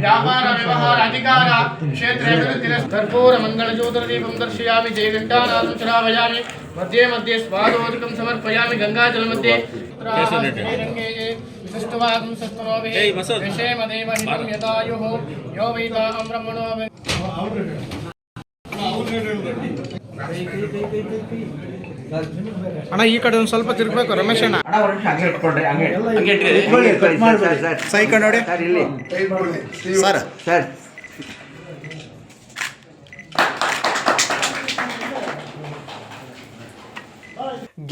ವ್ಯಾಪಾರ ವ್ಯವಹಾರ ಅಧಿಕಾರ ಕ್ಷೇತ್ರ ಅಭಿವೃದ್ಧಿ ಕರ್ಪೂರ ಮಂಗಳ ಜ್ಯೋತಿರ ದೀಪಂ ದರ್ಶಯಾಮಿ ಜಯ ಘಂಟಾನಾದಂ ಶ್ರಾವಯಾಮಿ ಮಧ್ಯೆ ಮಧ್ಯೆ ಸ್ವಾದೋದಕಂ ಸಮರ್ಪಯಾಮಿ ಗಂಗಾಜಲ ಮಧ್ಯೆ ವಿಶಿಷ್ಟವಾದಂ ಸಸ್ತನೋಭಿ ವಿಷೇಮದೇವ ಹಿತಂ ಯದಾಯುಃ ಯೋ ವೈತಾಹಂ ಬ್ರಹ್ಮಣೋ ಅಣ್ಣ ಈ ಕಡೆ ಒಂದು ಸ್ವಲ್ಪ ತಿರ್ಬೇಕು ರಮೇಶ್ ಅಣ್ಣ. ನೋಡಿ ಸರ್ ಇಲ್ಲಿ. ಸರ್ ಸರ್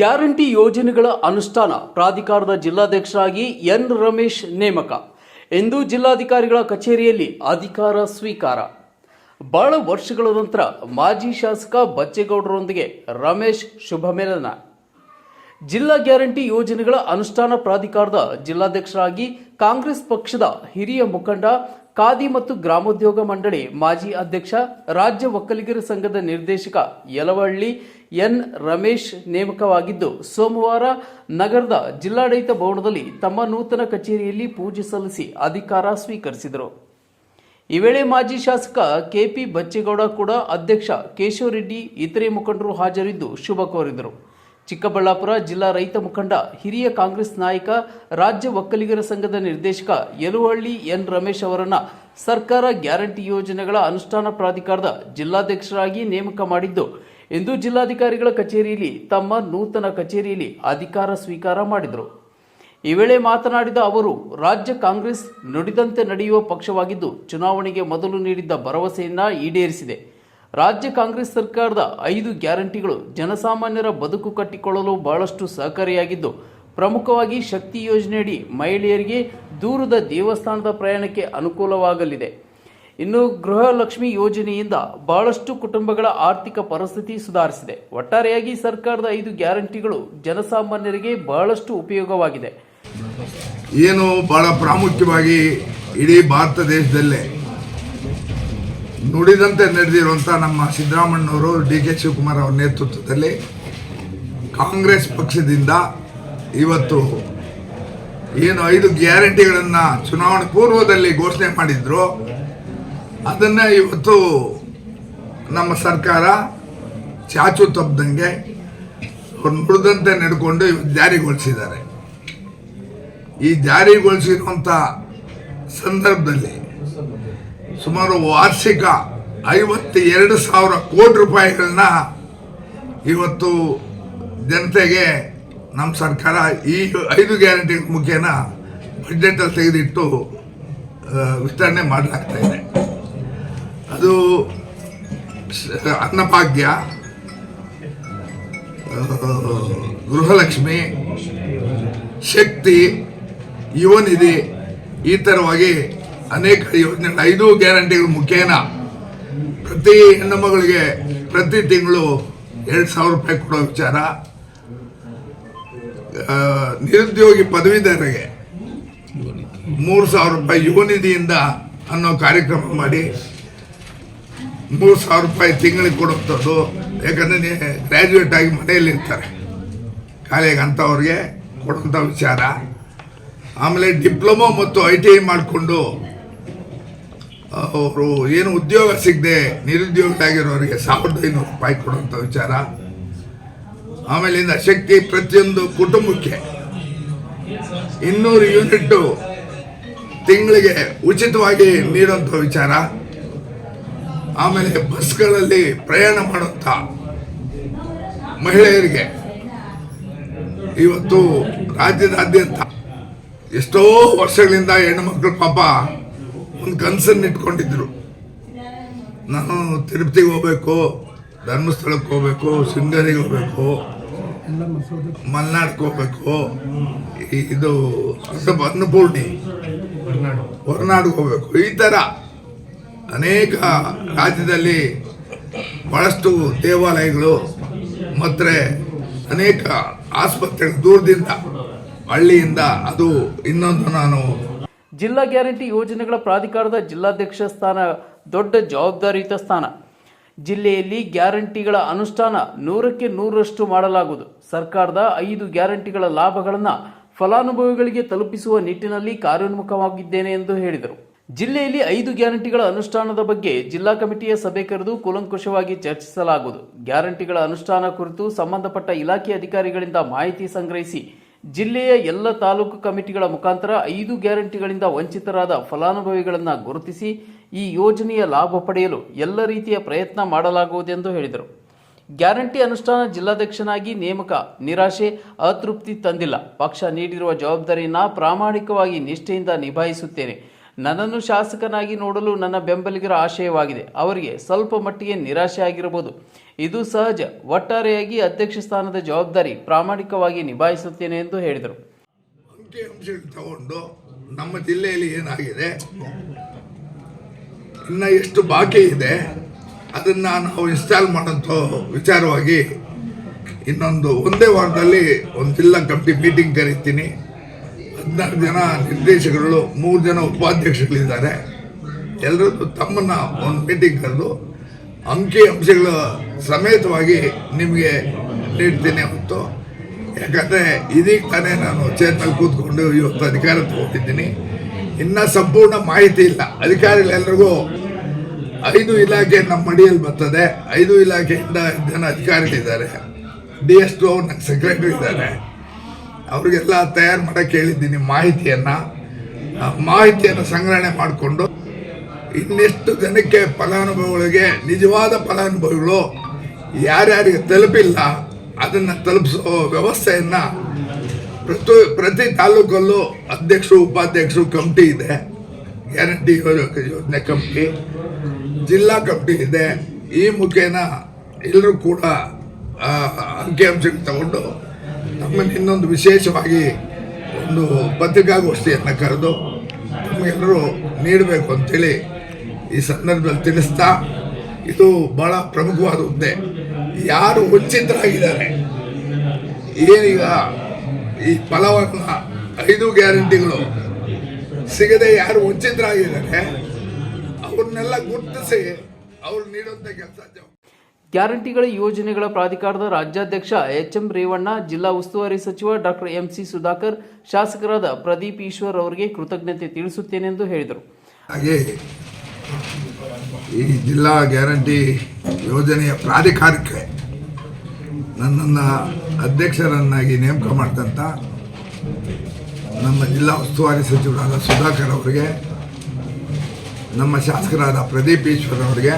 ಗ್ಯಾರಂಟಿ ಯೋಜನೆಗಳ ಅನುಷ್ಠಾನ ಪ್ರಾಧಿಕಾರದ ಜಿಲ್ಲಾಧ್ಯಕ್ಷರಾಗಿ ಎನ್ ರಮೇಶ್ ನೇಮಕ. ಎಂದು ಜಿಲ್ಲಾಧಿಕಾರಿಗಳ ಕಚೇರಿಯಲ್ಲಿ ಅಧಿಕಾರ ಸ್ವೀಕಾರ. ಬಹಳ ವರ್ಷಗಳ ನಂತರ ಮಾಜಿ ಶಾಸಕ ಬಚ್ಚೇಗೌಡರೊಂದಿಗೆ ರಮೇಶ್ ಶುಭ ಮೇಲನ. ಜಿಲ್ಲಾ ಗ್ಯಾರಂಟಿ ಯೋಜನೆಗಳ ಅನುಷ್ಠಾನ ಪ್ರಾಧಿಕಾರದ ಜಿಲ್ಲಾಧ್ಯಕ್ಷರಾಗಿ ಕಾಂಗ್ರೆಸ್ ಪಕ್ಷದ ಹಿರಿಯ ಮುಖಂಡ, ಖಾದಿ ಮತ್ತು ಗ್ರಾಮೋದ್ಯೋಗ ಮಂಡಳಿ ಮಾಜಿ ಅಧ್ಯಕ್ಷ, ರಾಜ್ಯ ಒಕ್ಕಲಿಗರ ಸಂಘದ ನಿರ್ದೇಶಕ ಯಲವಳ್ಳಿ, ಎನ್. ರಮೇಶ್ ನೇಮಕವಾಗಿದ್ದು, ಸೋಮವಾರ ನಗರದ ಜಿಲ್ಲಾಡಳಿತ ಭವನದಲ್ಲಿ ತಮ್ಮ ನೂತನ ಕಚೇರಿಯಲ್ಲಿ ಪೂಜೆ ಸಲ್ಲಿಸಿ ಅಧಿಕಾರ ಸ್ವೀಕರಿಸಿದರು. ಈ ವೇಳೆ ಮಾಜಿ ಶಾಸಕ ಕೆಪಿ ಬಚ್ಚೇಗೌಡ ಕೂಡ ಅಧ್ಯಕ್ಷ ಕೇಶವರೆಡ್ಡಿ ಇತರೆ ಮುಖಂಡರು ಹಾಜರಿದ್ದು ಶುಭ ಕೋರಿದರು. ಚಿಕ್ಕಬಳ್ಳಾಪುರ ಜಿಲ್ಲಾ ರೈತ ಮುಖಂಡ, ಹಿರಿಯ ಕಾಂಗ್ರೆಸ್ ನಾಯಕ, ರಾಜ್ಯ ಒಕ್ಕಲಿಗರ ಸಂಘದ ನಿರ್ದೇಶಕ ಯಲುವಳ್ಳಿ ಎನ್ ರಮೇಶ್ ಅವರನ್ನ ಸರ್ಕಾರ ಗ್ಯಾರಂಟಿ ಯೋಜನೆಗಳ ಅನುಷ್ಠಾನ ಪ್ರಾಧಿಕಾರದ ಜಿಲ್ಲಾಧ್ಯಕ್ಷರಾಗಿ ನೇಮಕ ಮಾಡಿದ್ದು, ಎಂದು ಜಿಲ್ಲಾಧಿಕಾರಿಗಳ ಕಚೇರಿಯಲ್ಲಿ ತಮ್ಮ ನೂತನ ಕಚೇರಿಯಲ್ಲಿ ಅಧಿಕಾರ ಸ್ವೀಕಾರ ಮಾಡಿದರು. ಈ ವೇಳೆ ಮಾತನಾಡಿದ ಅವರು, ರಾಜ್ಯ ಕಾಂಗ್ರೆಸ್ ನುಡಿದಂತೆ ನಡೆಯುವ ಪಕ್ಷವಾಗಿದ್ದು ಚುನಾವಣೆಗೆ ಮೊದಲು ನೀಡಿದ್ದ ಭರವಸೆಯನ್ನ ಈಡೇರಿಸಿದೆ. ರಾಜ್ಯ ಕಾಂಗ್ರೆಸ್ ಸರ್ಕಾರದ ಐದು ಗ್ಯಾರಂಟಿಗಳು ಜನಸಾಮಾನ್ಯರ ಬದುಕು ಕಟ್ಟಿಕೊಳ್ಳಲು ಬಹಳಷ್ಟು ಸಹಕಾರಿಯಾಗಿದ್ದು, ಪ್ರಮುಖವಾಗಿ ಶಕ್ತಿ ಯೋಜನೆಯಡಿ ಮಹಿಳೆಯರಿಗೆ ದೂರದ ದೇವಸ್ಥಾನದ ಪ್ರಯಾಣಕ್ಕೆ ಅನುಕೂಲವಾಗಲಿದೆ. ಇನ್ನು ಗೃಹಲಕ್ಷ್ಮಿ ಯೋಜನೆಯಿಂದ ಬಹಳಷ್ಟು ಕುಟುಂಬಗಳ ಆರ್ಥಿಕ ಪರಿಸ್ಥಿತಿ ಸುಧಾರಿಸಿದೆ. ಒಟ್ಟಾರೆಯಾಗಿ ಸರ್ಕಾರದ ಐದು ಗ್ಯಾರಂಟಿಗಳು ಜನಸಾಮಾನ್ಯರಿಗೆ ಬಹಳಷ್ಟು ಉಪಯೋಗವಾಗಿದೆ. ಏನು ಬಹಳ ಪ್ರಾಮುಖ್ಯವಾಗಿ ಇಡೀ ಭಾರತ ದೇಶದಲ್ಲೇ ನುಡಿದಂತೆ ನಡೆದಿರುವಂಥ ನಮ್ಮ ಸಿದ್ದರಾಮಣ್ಣವರು ಡಿ ಕೆ ಶಿವಕುಮಾರ್ ಅವರ ನೇತೃತ್ವದಲ್ಲಿ ಕಾಂಗ್ರೆಸ್ ಪಕ್ಷದಿಂದ ಇವತ್ತು ಏನು ಐದು ಗ್ಯಾರಂಟಿಗಳನ್ನು ಚುನಾವಣೆ ಪೂರ್ವದಲ್ಲಿ ಘೋಷಣೆ ಮಾಡಿದ್ರು. ಅದನ್ನು ಇವತ್ತು ನಮ್ಮ ಸರ್ಕಾರ ಚಾಚು ತಪ್ಪದಂಗೆ ಅವ್ರು ನುಡಿದಂತೆ ನಡ್ಕೊಂಡು ಜಾರಿಗೊಳಿಸಿದ್ದಾರೆ. ಈ ಜಾರಿಗೊಳಿಸಿರುವಂಥ ಸಂದರ್ಭದಲ್ಲಿ ಸುಮಾರು ವಾರ್ಷಿಕ ಐವತ್ತೆರಡು ಸಾವಿರ ಕೋಟಿ ರೂಪಾಯಿಗಳನ್ನ ಇವತ್ತು ಜನತೆಗೆ ನಮ್ಮ ಸರ್ಕಾರ ಈ ಐದು ಗ್ಯಾರಂಟಿ ಮುಖೇನ ಬಜೆಟಲ್ಲಿ ತೆಗೆದಿಟ್ಟು ವಿಸ್ತರಣೆ ಮಾಡಲಾಗ್ತಾ ಇದೆ. ಅದು ಅನ್ನಭಾಗ್ಯ ಗೃಹಲಕ್ಷ್ಮಿ, ಶಕ್ತಿ ಯುವ ನಿಧಿ ಈ ಥರವಾಗಿ ಅನೇಕ ಯೋಜನೆಗಳು, ಐದು ಗ್ಯಾರಂಟಿಗಳು ಮುಖೇನ ಪ್ರತಿ ಹೆಣ್ಣು ಮಗಳಿಗೆ ಪ್ರತಿ ತಿಂಗಳು ಎರಡು ಸಾವಿರ ರೂಪಾಯಿ ಕೊಡೋ ವಿಚಾರ. ನಿರುದ್ಯೋಗಿ ಪದವೀಧರರಿಗೆ ಮೂರು ಸಾವಿರ ರೂಪಾಯಿ ಯುವ ನಿಧಿಯಿಂದ ಅನ್ನೋ ಕಾರ್ಯಕ್ರಮ ಮಾಡಿ, ಮೂರು ಸಾವಿರ ರೂಪಾಯಿ ತಿಂಗಳಿಗೆ ಕೊಡುವಂಥದ್ದು. ಯಾಕಂದರೆ ಗ್ರ್ಯಾಜುಯೇಟ್ ಆಗಿ ಮನೆಯಲ್ಲಿರ್ತಾರೆ. ಕಾಲೇಜ್ ಅಂಥವ್ರಿಗೆ ಕೊಡುವಂಥ ವಿಚಾರ. ಆಮೇಲೆ ಡಿಪ್ಲೊಮೊ ಮತ್ತು ಐ ಟಿ ಐ ಮಾಡಿಕೊಂಡು ಅವರು ಏನು ಉದ್ಯೋಗ ಸಿಗದೆ ನಿರುದ್ಯೋಗಿಯಾಗಿರೋರಿಗೆ ಸಾವಿರದ ಐನೂರು ರೂಪಾಯಿ ಕೊಡುವಂಥ ವಿಚಾರ. ಆಮೇಲಿಂದ ಶಕ್ತಿ ಪ್ರತಿಯೊಂದು ಕುಟುಂಬಕ್ಕೆ ಇನ್ನೂರು ಯೂನಿಟ್ಟು ತಿಂಗಳಿಗೆ ಉಚಿತವಾಗಿ ನೀಡುವಂಥ ವಿಚಾರ. ಆಮೇಲೆ ಬಸ್ಗಳಲ್ಲಿ ಪ್ರಯಾಣ ಮಾಡುವಂಥ ಮಹಿಳೆಯರಿಗೆ ಇವತ್ತು ರಾಜ್ಯದಾದ್ಯಂತ ಎಷ್ಟೋ ವರ್ಷಗಳಿಂದ ಹೆಣ್ಣುಮಕ್ಳು ಪಾಪ ಒಂದು ಕನಸನ್ನು ಇಟ್ಕೊಂಡಿದ್ರು. ನಾನು ತಿರುಪತಿಗೆ ಹೋಗ್ಬೇಕು, ಧರ್ಮಸ್ಥಳಕ್ಕೆ ಹೋಗ್ಬೇಕು, ಶೃಂಗೇರಿಗೆ ಹೋಗ್ಬೇಕು, ಮಲೆನಾಡ್ಗೆ ಹೋಗ್ಬೇಕು. ಇದು ಅನ್ನ- ಅನ್ನಪೂರ್ಣಿ. ಹೊರನಾಡಿಗೆ ಹೋಗ್ಬೇಕು. ಈ ಥರ ಅನೇಕ ರಾಜ್ಯದಲ್ಲಿ ಭಾಳಷ್ಟು ದೇವಾಲಯಗಳು, ಮತ್ತು ಅನೇಕ ಆಸ್ಪತ್ರೆಗಳು ದೂರದಿಂದ ಹಳ್ಳಿಯಿಂದ ಅದು ಇನ್ನೊಂದು ನಾನು. ಜಿಲ್ಲಾ ಗ್ಯಾರಂಟಿ ಯೋಜನೆಗಳ ಪ್ರಾಧಿಕಾರದ ಜಿಲ್ಲಾಧ್ಯಕ್ಷ ಸ್ಥಾನ, ದೊಡ್ಡ ಜವಾಬ್ದಾರಿಯುತ ಸ್ಥಾನ. ಜಿಲ್ಲೆಯಲ್ಲಿ ಗ್ಯಾರಂಟಿಗಳ ಅನುಷ್ಠಾನ ನೂರಕ್ಕೆ ನೂರರಷ್ಟು ಮಾಡಲಾಗುವುದು. ಸರ್ಕಾರದ ಐದು ಗ್ಯಾರಂಟಿಗಳ ಲಾಭಗಳನ್ನು ಫಲಾನುಭವಿಗಳಿಗೆ ತಲುಪಿಸುವ ನಿಟ್ಟಿನಲ್ಲಿ ಕಾರ್ಯೋನ್ಮುಖವಾಗಿದ್ದೇನೆ ಎಂದು ಹೇಳಿದರು. ಜಿಲ್ಲೆಯಲ್ಲಿ ಐದು ಗ್ಯಾರಂಟಿಗಳ ಅನುಷ್ಠಾನದ ಬಗ್ಗೆ ಜಿಲ್ಲಾ ಕಮಿಟಿಯ ಸಭೆ ಕರೆದು ಕೂಲಂಕುಷವಾಗಿ ಚರ್ಚಿಸಲಾಗುವುದು. ಗ್ಯಾರಂಟಿಗಳ ಅನುಷ್ಠಾನ ಕುರಿತು ಸಂಬಂಧಪಟ್ಟ ಇಲಾಖೆ ಅಧಿಕಾರಿಗಳಿಂದ ಮಾಹಿತಿ ಸಂಗ್ರಹಿಸಿ ಜಿಲ್ಲೆಯ ಎಲ್ಲ ತಾಲೂಕು ಕಮಿಟಿಗಳ ಮುಖಾಂತರ ಐದು ಗ್ಯಾರಂಟಿಗಳಿಂದ ವಂಚಿತರಾದ ಫಲಾನುಭವಿಗಳನ್ನು ಗುರುತಿಸಿ ಈ ಯೋಜನೆಯ ಲಾಭ ಪಡೆಯಲು ಎಲ್ಲ ರೀತಿಯ ಪ್ರಯತ್ನ ಮಾಡಲಾಗುವುದೆಂದು ಹೇಳಿದರು. ಗ್ಯಾರಂಟಿ ಅನುಷ್ಠಾನ ಜಿಲ್ಲಾಧ್ಯಕ್ಷನಾಗಿ ನೇಮಕ ನಿರಾಶೆ, ಅತೃಪ್ತಿ ತಂದಿಲ್ಲ. ಪಕ್ಷ ನೀಡಿರುವ ಜವಾಬ್ದಾರಿಯನ್ನು ಪ್ರಾಮಾಣಿಕವಾಗಿ ನಿಷ್ಠೆಯಿಂದ ನಿಭಾಯಿಸುತ್ತೇನೆ. ನನ್ನನ್ನು ಶಾಸಕನಾಗಿ ನೋಡಲು ನನ್ನ ಬೆಂಬಲಿಗರ ಆಶಯವಾಗಿದೆ. ಅವರಿಗೆ ಸ್ವಲ್ಪ ಮಟ್ಟಿಗೆ ನಿರಾಶೆ ಆಗಿರಬಹುದು ಇದು ಸಹಜ. ಒಟ್ಟಾರೆಯಾಗಿ ಅಧ್ಯಕ್ಷ ಸ್ಥಾನದ ಜವಾಬ್ದಾರಿ ಪ್ರಾಮಾಣಿಕವಾಗಿ ನಿಭಾಯಿಸುತ್ತೇನೆ ಎಂದು ಹೇಳಿದರು. ತಗೊಂಡು ನಮ್ಮ ಜಿಲ್ಲೆಯಲ್ಲಿ ಏನಾಗಿದೆ? ಇನ್ನ ಎಷ್ಟು ಬಾಕಿ ಇದೆ? ಅದನ್ನ ನಾವು ಇನ್ಸ್ಟಾಲ್ ಮಾಡೋಂಥ ವಿಚಾರವಾಗಿ ಇನ್ನೊಂದು, ಒಂದೇ ವಾರದಲ್ಲಿ ಒಂದು ಜಿಲ್ಲಾ ಕಮಿಟಿ ಮೀಟಿಂಗ್ ಕರಿತೀನಿ. ಹದಿನಾರು ಜನ ನಿರ್ದೇಶಕರು ಮೂರು ಜನ ಉಪಾಧ್ಯಕ್ಷಗಳಿದ್ದಾರೆ ಎಲ್ಲರದ್ದು ತಮ್ಮನ್ನು ಒಂದು ಮೀಟಿಂಗ್ ಕರೆದು ಅಂಕಿ ಅಂಶಗಳ ಸಮೇತವಾಗಿ ನಿಮಗೆ ನೀಡ್ತೀನಿ ಹೊತ್ತು. ಯಾಕಂದರೆ ಇದೀಗ ತಾನೇ ನಾನು ಚೇರ್ನಲ್ಲಿ ಕೂತ್ಕೊಂಡು ಇವತ್ತು ಅಧಿಕಾರ ತಗೊಂಡಿದ್ದೀನಿ ಇನ್ನೂ ಸಂಪೂರ್ಣ ಮಾಹಿತಿ ಇಲ್ಲ. ಅಧಿಕಾರಿಗಳೆಲ್ಲರಿಗೂ ಐದು ಇಲಾಖೆ ನಮ್ಮ ಮಡಿಯಲ್ಲಿ ಬರ್ತದೆ. ಐದು ಇಲಾಖೆಯಿಂದ ಜನ ಅಧಿಕಾರಿಗಳಿದ್ದಾರೆ. ಡಿ ಎಸ್ ಟು ಅವ್ರ ಸೆಕ್ರೆಟರಿ ಇದ್ದಾರೆ. ಅವ್ರಿಗೆಲ್ಲ ತಯಾರು ಮಾಡೋಕ್ಕೆ ಹೇಳಿದ್ದೀನಿ ಮಾಹಿತಿಯನ್ನು. ಮಾಹಿತಿಯನ್ನು ಸಂಗ್ರಹಣೆ ಮಾಡಿಕೊಂಡು ಇನ್ನೆಷ್ಟು ಜನಕ್ಕೆ ಫಲಾನುಭವಿಗಳಿಗೆ, ನಿಜವಾದ ಫಲಾನುಭವಿಗಳು ಯಾರ್ಯಾರಿಗೆ ತಲುಪಿಲ್ಲ, ಅದನ್ನು ತಲುಪಿಸೋ ವ್ಯವಸ್ಥೆಯನ್ನು ಪ್ರತಿ ಪ್ರತಿ ತಾಲೂಕಲ್ಲೂ ಅಧ್ಯಕ್ಷರು, ಉಪಾಧ್ಯಕ್ಷರು ಕಮಿಟಿ ಇದೆ. ಗ್ಯಾರಂಟಿ ಯೋಜನೆ ಕಮಿಟಿ, ಜಿಲ್ಲಾ ಕಮಿಟಿ ಇದೆ. ಈ ಮುಖೇನ ಎಲ್ಲರೂ ಕೂಡ ಅಂಕಿಅಂಶಗಳು ತಗೊಂಡು ನಮ್ಮನ್ನು ಇನ್ನೊಂದು ವಿಶೇಷವಾಗಿ ಒಂದು ಪತ್ರಿಕಾಗೋಷ್ಠಿಯನ್ನು ಕರೆದು ತಮಗೆಲ್ಲರೂ ನೀಡಬೇಕು ಅಂತೇಳಿ ಈ ಸಂದರ್ಭದಲ್ಲಿ ತಿಳಿಸ್ತಾ ಇದು ಬಹಳ ಪ್ರಮುಖವಾದ ಹುದ್ದೆ. ಯಾರು ವಂಚಿತರಾಗಿದ್ದಾರೆ ಏನೀಗ ಈ ಫಲವನ್ನು ಐದು ಗ್ಯಾರಂಟಿಗಳು ಸಿಗದೆ ಯಾರು ವಂಚಿತರಾಗಿದ್ದಾರೆ ಅವ್ರನ್ನೆಲ್ಲ ಗುರುತಿಸಿ ಅವ್ರು ನೀಡುವಂಥ ಕೆಲಸ ಗ್ಯಾರಂಟಿಗಳ ಯೋಜನೆಗಳ ಪ್ರಾಧಿಕಾರದ ರಾಜ್ಯಾಧ್ಯಕ್ಷ ಎಚ್ ಎಂ ರೇವಣ್ಣ, ಜಿಲ್ಲಾ ಉಸ್ತುವಾರಿ ಸಚಿವ ಡಾಕ್ಟರ್ ಎಂಸಿ ಸುಧಾಕರ್, ಶಾಸಕರಾದ ಪ್ರದೀಪ್ ಈಶ್ವರ್ ಅವರಿಗೆ ಕೃತಜ್ಞತೆ ತಿಳಿಸುತ್ತೇನೆಂದು ಹೇಳಿದರು. ಹಾಗೆ ಈ ಜಿಲ್ಲಾ ಗ್ಯಾರಂಟಿ ಯೋಜನೆಯ ಪ್ರಾಧಿಕಾರಕ್ಕೆ ನನ್ನನ್ನು ಅಧ್ಯಕ್ಷರನ್ನಾಗಿ ನೇಮಕ ಮಾಡಿದಂಥ ನಮ್ಮ ಜಿಲ್ಲಾ ಉಸ್ತುವಾರಿ ಸಚಿವರಾದ ಸುಧಾಕರ್ ಅವರಿಗೆ, ನಮ್ಮ ಶಾಸಕರಾದ ಪ್ರದೀಪ್ ಈಶ್ವರ್ ಅವರಿಗೆ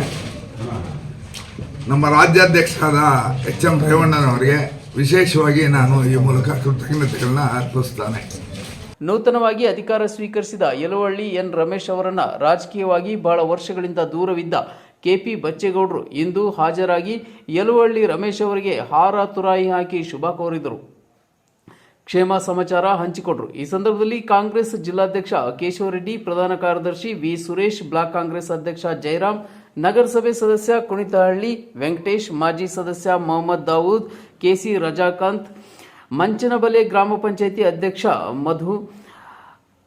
ನಮ್ಮ ರಾಜ್ಯಾಧ್ಯಕ್ಷರಾದ ಎಚ್ ಎಂ ರೇವಣ್ಣನವರಿಗೆ ವಿಶೇಷವಾಗಿ ನಾನು ಈ ಮೂಲಕ ಕೃತಜ್ಞತೆಗಳನ್ನ ಅರ್ಪಿಸ್ತಾನೆ. ನೂತನವಾಗಿ ಅಧಿಕಾರ ಸ್ವೀಕರಿಸಿದ ಯಲುವಳ್ಳಿ ಎನ್ ರಮೇಶ್ ಅವರನ್ನ ರಾಜಕೀಯವಾಗಿ ಬಹಳ ವರ್ಷಗಳಿಂದ ದೂರವಿದ್ದ ಕೆಪಿ ಬಚ್ಚೇಗೌಡರು ಇಂದು ಹಾಜರಾಗಿ ಯಲುವಳ್ಳಿ ರಮೇಶ್ ಅವರಿಗೆ ಹಾರ ತುರಾಯಿ ಹಾಕಿ ಶುಭ ಕೋರಿದರು. ಕ್ಷೇಮ ಸಮಾಚಾರ ಹಂಚಿಕೊಂಡರು ಈ ಸಂದರ್ಭದಲ್ಲಿ ಕಾಂಗ್ರೆಸ್ ಜಿಲ್ಲಾಧ್ಯಕ್ಷ ಕೇಶವರೆಡ್ಡಿ, ಪ್ರಧಾನ ಕಾರ್ಯದರ್ಶಿ ವಿ ಸುರೇಶ್, ಬ್ಲಾಕ್ ಕಾಂಗ್ರೆಸ್ ಅಧ್ಯಕ್ಷ ಜಯರಾಮ್ ನಗರಸಭೆ ಸದಸ್ಯ ಕುಣಿತಹಳ್ಳಿ ವೆಂಕಟೇಶ್ ಮಾಜಿ ಸದಸ್ಯ ಮೊಹಮ್ಮದ್ ದಾವೂದ್ ಕೆಸಿ ರಜಾಕಾಂತ್ ಮಂಚನಬಲೆ ಗ್ರಾಮ ಪಂಚಾಯಿತಿ ಅಧ್ಯಕ್ಷ ಮಧು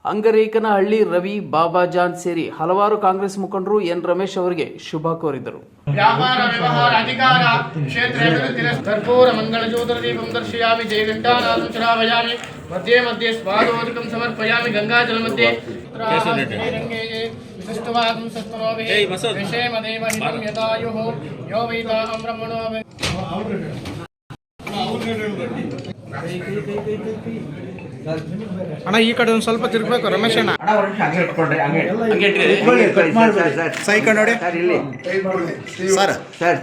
ಅಂಗರೇಕನಹಳ್ಳಿ ರವಿ ಬಾಬಾ ಜಾನ್ ಸೇರಿ ಹಲವಾರು ಕಾಂಗ್ರೆಸ್ ಮುಖಂಡರು ಎನ್ ರಮೇಶ್ ಅವರಿಗೆ ಶುಭ ಕೋರಿದರು. ವ್ಯಾಪಾರ ವ್ಯವಹಾರ ಅಧಿಕಾರ ಕ್ಷೇತ್ರ ಕರ್ಪೂರ ಮಂಗಳ ಜ್ಯೋತಿರ ದೀಪಂ ದರ್ಶಯಾಮಿ ಜಯಘಂಟಾನಾದಂ ಚಲಾವಯಾಮಿ ಮಧ್ಯೆ ಮಧ್ಯೆ ಸ್ವಾದೋದಕಂ ಸಮರ್ಪಯಾಮಿ ಗಂಗಾಜಲ ಮಧ್ಯೆ ವಿಶಿಷ್ಟವಾದಂ ಸತ್ವನೋಭಿ ವಿಷೇಮದೇವ ಹಿತಂ ಯದಾಯುಃ ಯೋ ವೈತಾಹಂ ಬ್ರಹ್ಮಣೋ ಅಣ್ಣ ಈ ಕಡೆ ಒಂದು ಸ್ವಲ್ಪ ತಿರ್ಬೇಕು ರಮೇಶ್ ಅಣ್ಣ. ಅಣ್ಣ ಒಂದು ನಿಮಿಷ ಹಂಗೆ ಇಟ್ಕೊಂಡ್ರೆ ಹಂಗೆ ಹಂಗೆ ಇಟ್ಕೊಳ್ಳಿ. ಇಟ್ಕೊಳ್ಳಿ, ಸರ್, ಸರ್, ಸರ್. ಸೈ ಕಡೆ ನೋಡಿ ಸರ್ ಇಲ್ಲಿ ಸರ್ ಸರ್.